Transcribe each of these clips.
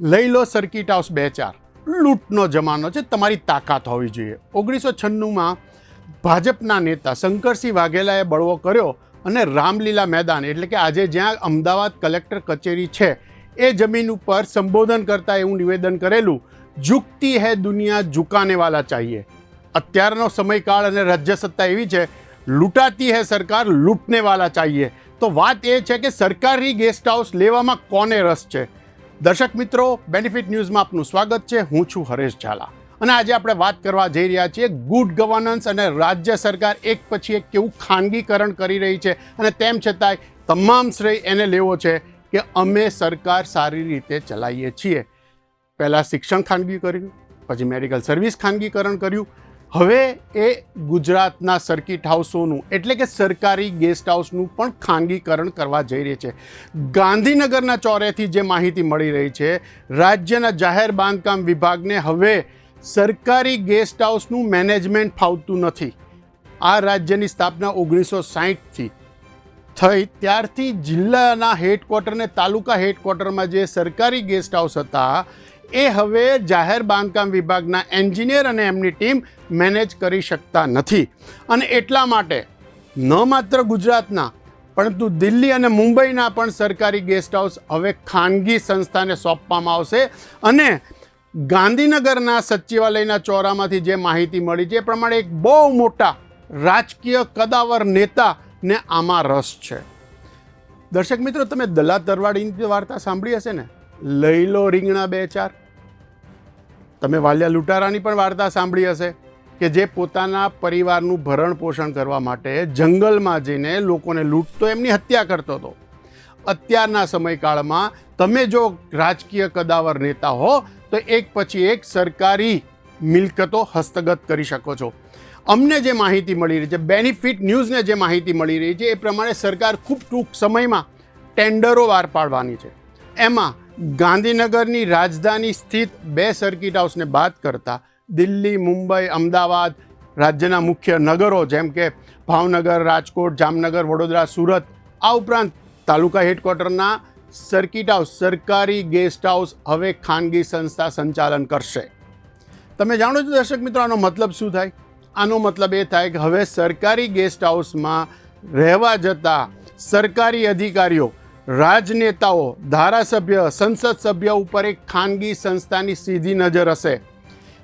લઈ લો circuit house બે ચાર. લૂંટનો જમાનો છે, તમારી તાકાત હોવી જોઈએ. ઓગણીસો છન્નુંમાં ભાજપના નેતા શંકરસિંહ વાઘેલાએ બળવો કર્યો અને રામલીલા મેદાન એટલે કે આજે જ્યાં અમદાવાદ કલેક્ટર કચેરી છે, એ જમીન ઉપર સંબોધન કરતાં એવું નિવેદન કરેલું ઝુકતી હૈ દુનિયા ઝુકાને વાલા ચાહીએ. અત્યારનો સમયકાળ અને રાજ્ય સત્તા એવી છે, લૂંટાતી હૈ સરકાર લૂંટને વાલા ચાહીએ. તો વાત એ છે કે સરકારી ગેસ્ટ હાઉસ લેવામાં કોને રસ છે? દર્શક મિત્રો બેનિફિટ ન્યૂઝમાં આપનું સ્વાગત છે. હું છું હરેશ ઝાલા. અને આજે આપણે વાત કરવા જઈ રહ્યા છીએ ગુડ ગવર્નન્સ અને રાજ્ય સરકાર એક પછી એક કેવું ખાનગીકરણ કરી રહી છે. અને તેમ છતાંય તમામ શ્રેય એને લેવો છે કે અમે સરકાર સારી રીતે ચલાવીએ છીએ. પહેલાં શિક્ષણ ખાનગી કર્યું, પછી મેડિકલ સર્વિસ ખાનગીકરણ કર્યું હવે એ ગુજરાતના સર્કિટ હાઉસોનું એટલે કે સરકારી ગેસ્ટ હાઉસનું પણ ખાનગીકરણ કરવા જઈ રહી છે. ગાંધીનગરના ચોરેથી જે માહિતી મળી રહી છે, રાજ્યના જાહેર બાંધકામ વિભાગને હવે સરકારી ગેસ્ટ હાઉસનું મેનેજમેન્ટ ફાવતું નથી. આ રાજ્યની સ્થાપના ઓગણીસો સાહીઠથી થઈ. ત્યારથી જિલ્લાના હેડક્વાર્ટરને તાલુકા હેડક્વાર્ટરમાં જે સરકારી ગેસ્ટ હાઉસ હતા એ હવે જાહેર બાંધકામ વિભાગના એન્જિનિયર અને એમની ટીમ મેનેજ કરી શકતા નથી. અને એટલા માટે ન માત્ર ગુજરાતના, પરંતુ દિલ્હી અને મુંબઈના પણ સરકારી ગેસ્ટ હાઉસ હવે ખાનગી સંસ્થાને સોંપવામાં આવશે અને ગાંધીનગરના સચિવાલયના ચોરામાંથી જે માહિતી મળી છે, એ પ્રમાણે એક બહુ મોટા રાજકીય કદાવર નેતાને આમાં રસ છે. દર્શક મિત્રો, તમે દલા તરવાડીની વાર્તા સાંભળી હશે ને? લઈ લો રીંગણા બે ચાર. તમે વાલિયા લૂંટારાની પણ વાર્તા સાંભળી હશે કે જે પોતાના પરિવારનું ભરણ પોષણ કરવા માટે જંગલમાં જઈને લોકોને લૂંટતો એમની હત્યા કરતો હતો. અત્યારના સમયકાળમાં તમે જો રાજકીય કદાવર નેતા હો, તો એક પછી એક સરકારી મિલકતો હસ્તગત કરી શકો છો. અમને જે માહિતી મળી રહી છે બેનિફિટ ન્યૂઝને જે માહિતી મળી રહી છે, એ પ્રમાણે સરકાર ખૂબ ટૂંક સમયમાં ટેન્ડરો વાર પાડવાની છે. એમાં ગાંધીનગરની રાજધાની સ્થિત બે સર્કિટ હાઉસને બાદ કરતા દિલ્હી, મુંબઈ, અમદાવાદ રાજ્યના મુખ્ય નગરો જેમ કે ભાવનગર, રાજકોટ, જામનગર, વડોદરા, સુરત, આ ઉપરાંત તાલુકા હેડક્વાર્ટરના સર્કિટ હાઉસ, સરકારી ગેસ્ટ હાઉસ હવે ખાનગી સંસ્થા સંચાલન કરશે. તમે જાણો છો દર્શક મિત્રો, આનો મતલબ શું થાય? આનો મતલબ એ થાય કે હવે સરકારી ગેસ્ટ હાઉસમાં રહેવા જતા સરકારી અધિકારીઓ રાજનેતાઓ, ધારાસભ્ય, સંસદ સભ્ય ઉપર એક ખાનગી સંસ્થાની સીધી નજર હશે.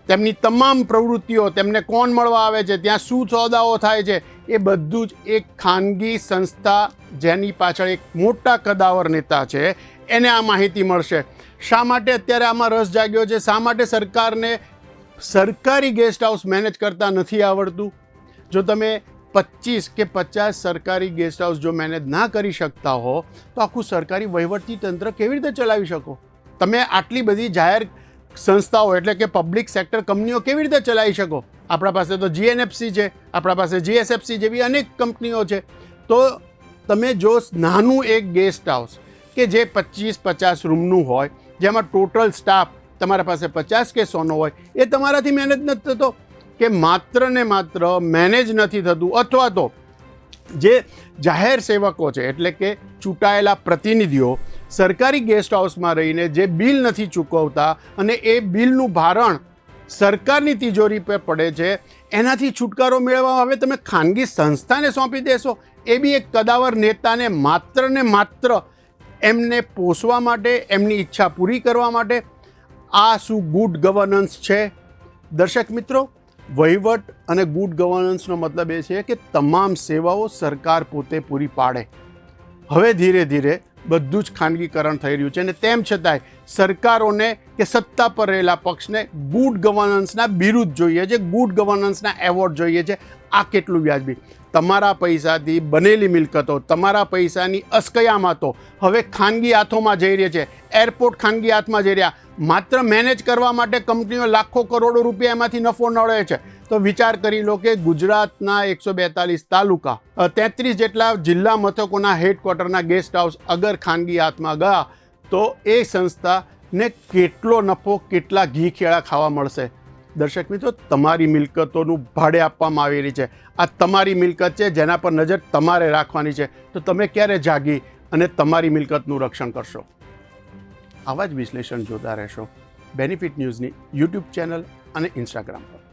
તેમની તમામ પ્રવૃત્તિઓ તેમને કોણ મળવા આવે છે, ત્યાં શું સોદાઓ થાય છે, એ બધું જ એક ખાનગી સંસ્થા જેની પાછળ એક મોટા કદાવર નેતા છે, એને આ માહિતી મળશે. શા માટે અત્યારે આમાં રસ જાગ્યો છે? શા માટે સરકારને સરકારી ગેસ્ટ હાઉસ મેનેજ કરતા નથી આવડતું? જો તમે પચીસ કે પચાસ સરકારી ગેસ્ટ હાઉસ જો મેનેજ ના કરી શકતા હો, તો આખું સરકારી વહીવટી તંત્ર કેવી રીતે ચલાવી શકો? તમે આટલી બધી જાહેર સંસ્થાઓ એટલે કે પબ્લિક સેક્ટર કંપનીઓ કેવી રીતે ચલાવી શકો? આપણા પાસે તો જીએનએફસી છે, આપણા પાસે જીએસએફસી જેવી અનેક કંપનીઓ છે. તો તમે જો નાનું એક ગેસ્ટ હાઉસ કે જે પચીસ પચાસ રૂમનું હોય, જેમાં ટોટલ સ્ટાફ તમારા પાસે પચાસ કે સોનો હોય, એ તમારાથી મેનેજ નથી થતો. કે માત્ર ને માત્ર મેનેજ નથી થતું અથવા તો જે જાહેર સેવકો છે, એટલે કે ચૂંટાયેલા પ્રતિનિધિઓ સરકારી ગેસ્ટ હાઉસમાં રહીને જે બિલ નથી ચૂકવતા અને એ બિલનું ભારણ સરકારની તિજોરી પર પડે છે, એનાથી છુટકારો મેળવવા હવે તમે ખાનગી સંસ્થાને સોંપી દેશો, એ બી એક કદાવર નેતાને માત્ર ને માત્ર એમને પોષવા માટે, એમની ઈચ્છા પૂરી કરવા માટે. આ શું ગુડ ગવર્નન્સ છે? દર્શક મિત્રો વહીવટ અને ગુડ ગવર્નન્સનો મતલબ એ છે કે તમામ સેવાઓ સરકાર પોતે પૂરી પાડે. હવે ધીરે ધીરે બધું જ ખાનગીકરણ થઈ રહ્યું છે અને તેમ છતાંય સરકારોને કે સત્તા પર રહેલા પક્ષને ગુડ ગવર્નન્સના બિરુદ જોઈએ છે, ગુડ ગવર્નન્સના એવોર્ડ જોઈએ છે. આ કેટલું વ્યાજબી? તમારા પૈસાથી બનેલી મિલકતો, તમારા પૈસાની અસ્કયામતો હવે ખાનગી હાથોમાં જઈ રહી છે. એરપોર્ટ ખાનગી હાથમાં જઈ રહ્યા. માત્ર મેનેજ કરવા માટે કંપનીઓ લાખો કરોડો રૂપિયા એમાંથી નફો નળે છે. તો વિચાર કરી લો કે ગુજરાતના એકસો બેતાલીસ તાલુકા તેત્રીસ જેટલા જિલ્લા મથકોના હેડક્વાર્ટરના ગેસ્ટ હાઉસ અગર ખાનગી હાથમાં ગયા, તો એ સંસ્થાને કેટલો નફો, કેટલા ઘી ખેડા ખાવા મળશે? દર્શક મિત્રો, તમારી મિલકતોનું ભાડે આપવામાં આવી રહી છે. આ તમારી મિલકત છે, જેના પર નજર તમારે રાખવાની છે. તો તમે ક્યારે જાગી અને તમારી મિલકતનું રક્ષણ કરશો? આવા જ વિશ્લેષણ જોતા રહેશો. બેનિફિટ ન્યૂઝની યુટ્યુબ ચેનલ અને ઇન્સ્ટાગ્રામ પર.